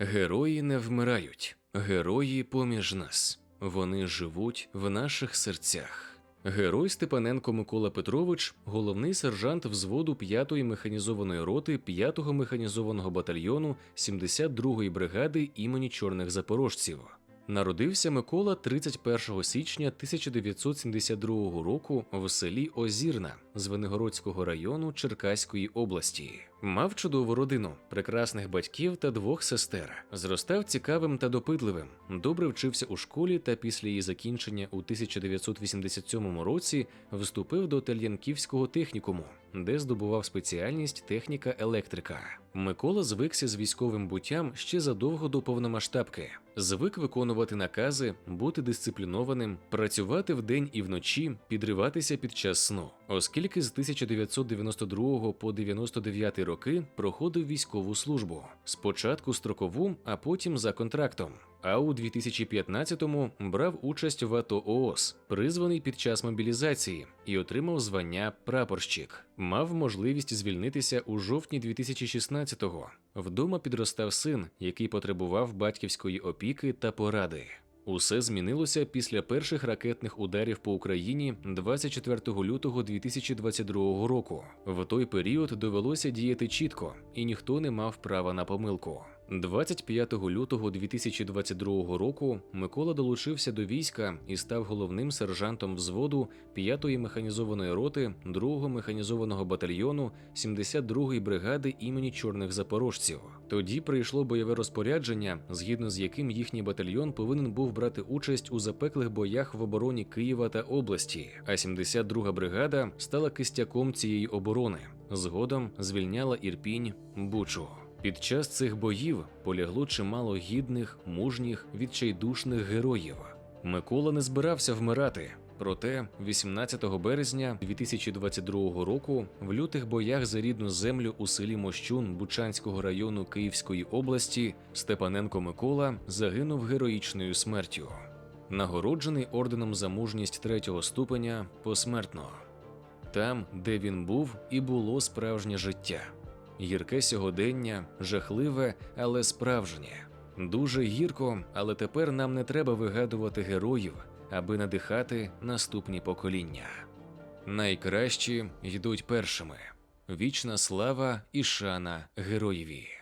Герої не вмирають, герої поміж нас. Вони живуть в наших серцях. Герой Степаненко Микола Петрович, головний сержант взводу 5-ї механізованої роти 5-го механізованого батальйону 72-ї бригади імені Чорних Запорожців. Народився Микола 31 січня 1972 року в селі Озірна Звенигородського району Черкаської області. Мав чудову родину, прекрасних батьків та двох сестер. Зростав цікавим та допитливим. Добре вчився у школі та після її закінчення у 1987 році вступив до Тельянківського технікуму, де здобував спеціальність техніка електрика. Микола звикся з військовим буттям ще задовго до повномасштабки. Звик виконувати накази, бути дисциплінованим, працювати вдень і вночі, підриватися під час сну. Оскільки з 1992 по 99 роки проходив військову службу. Спочатку строкову, а потім за контрактом. А у 2015-му брав участь в АТО ООС, призваний під час мобілізації, і отримав звання прапорщик. Мав можливість звільнитися у жовтні 2016-го. Вдома підростав син, який потребував батьківської опіки та поради. Усе змінилося після перших ракетних ударів по Україні 24 лютого 2022 року. В той період довелося діяти чітко, і ніхто не мав права на помилку. 25 лютого 2022 року Микола долучився до війська і став головним сержантом взводу 5-ї механізованої роти 2-го механізованого батальйону 72-ї бригади імені Чорних Запорожців. Тоді прийшло бойове розпорядження, згідно з яким їхній батальйон повинен був брати участь у запеклих боях в обороні Києва та області, а 72-га бригада стала кистяком цієї оборони. Згодом звільняла Ірпінь, Бучу. Під час цих боїв полягло чимало гідних, мужніх, відчайдушних героїв. Микола не збирався вмирати. Проте, 18 березня 2022 року, в лютих боях за рідну землю у селі Мощун Бучанського району Київської області Степаненко Микола загинув героїчною смертю, нагороджений орденом за мужність третього ступеня посмертно. Там, де він був, і було справжнє життя. Гірке сьогодення, жахливе, але справжнє. Дуже гірко, але тепер нам не треба вигадувати героїв, аби надихати наступні покоління. Найкращі йдуть першими. Вічна слава і шана героєві.